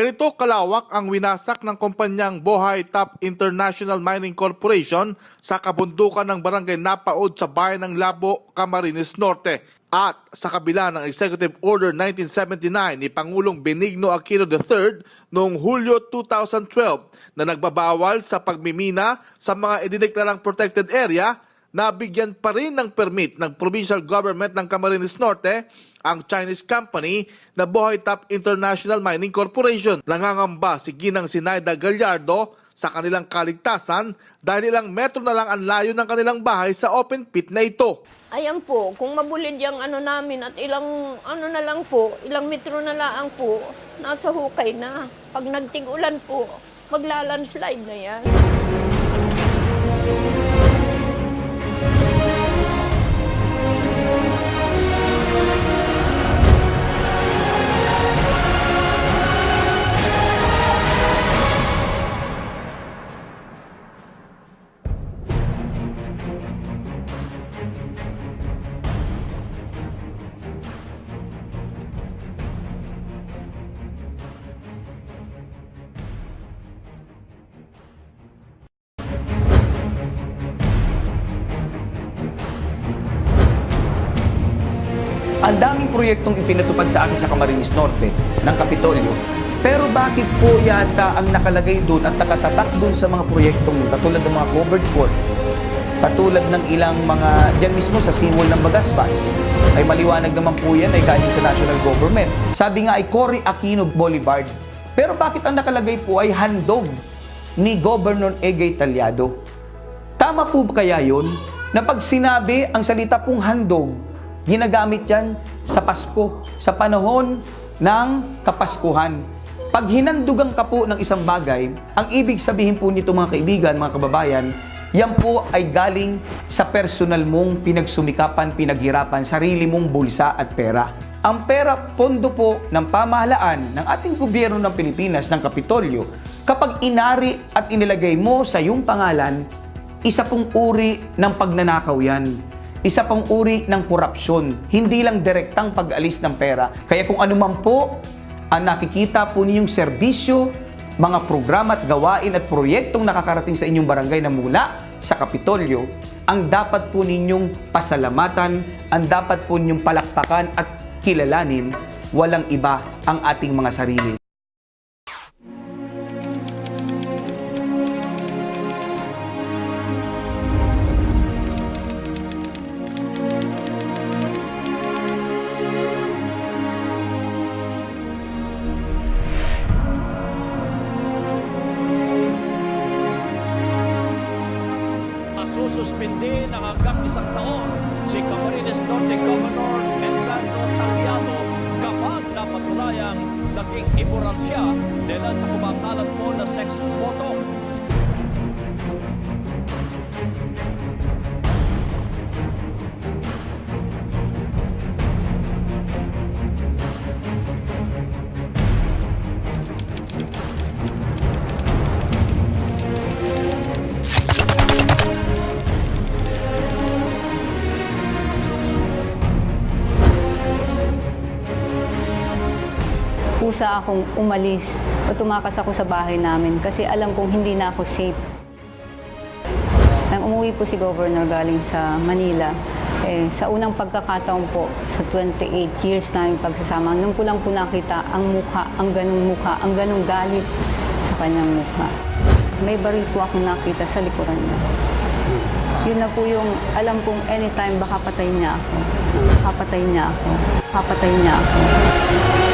Ganito kalawak ang winasak ng kumpanyang Bohai Top International Mining Corporation sa kabundukan ng barangay Napaod sa bayan ng Labo, Camarines Norte. At sa kabila ng Executive Order 1979 ni Pangulong Benigno Aquino III noong Hulyo 2012 na nagbabawal sa pagmimina sa mga idineklarang protected area, nabigyan pa rin ng permit ng provincial government ng Camarines Norte ang Chinese company na Bohai Top International Mining Corporation. Nangangamba si Ginang Sinaida Gallardo sa kanilang kaligtasan dahil ilang metro na lang ang layo ng kanilang bahay sa open pit na ito. Ayan po, kung mabulid yung ano namin at ilang ano na lang po, ilang metro na lang po, nasa hukay na. Pag nagtig-ulan po, maglalandslide na yan. Ang daming proyektong ipinatupad sa akin sa Camarines Norte ng Kapitolyo. Pero bakit po yata ang nakalagay doon at nakatatak doon sa mga proyektong katulad ng mga covered court, katulad ng ilang mga, diyan mismo sa seawall ng Bagaspas, ay maliwanag naman po yan ay galing sa national government. Sabi nga ay Cory Aquino Boulevard. Pero bakit ang nakalagay po ay handog ni Governor Egay Talyado? Tama po ba kaya yun na pag sinabi ang salita pong handog, ginagamit yan sa Pasko, sa panahon ng Kapaskuhan. Pag hinandugan ka po ng isang bagay, ang ibig sabihin po nito mga kaibigan, mga kababayan, yan po ay galing sa personal mong pinagsumikapan, pinaghirapan, sarili mong bulsa at pera. Ang pera, pondo po ng pamahalaan ng ating gobyerno ng Pilipinas, ng Kapitolyo, kapag inari at inilagay mo sa iyong pangalan, isa pong uri ng pagnanakaw yan. Isa pong uri ng korupsyon. Hindi lang direktang pag-alis ng pera. Kaya kung ano man po ang nakikita po ninyong serbisyo, mga programa at gawain at proyektong nakakarating sa inyong barangay na mula sa Kapitolyo, ang dapat po ninyong pasalamatan, ang dapat po ninyong palakpakan at kilalanin, walang iba ang ating mga sarili. Masususpindi ng hanggang isang taon. Si Camarines Norte Governor Edgardo Taliado kapag napatunayang naging immoral siya dahil sa kumakalat po na kusa akong umalis o tumakas ako sa bahay namin kasi alam kong hindi na ako safe. Nang umuwi po si Governor galing sa Manila, eh, sa unang pagkakataon po, sa 28 years namin pagsasama, nung ko lang po nakita ang mukha, ang ganong mukha, ang ganong galit sa kanyang mukha. May baril po akong nakita sa likuran niya. Yun na po yung alam kong anytime baka patayin niya ako. Papatay niya ako. Papatay niya ako.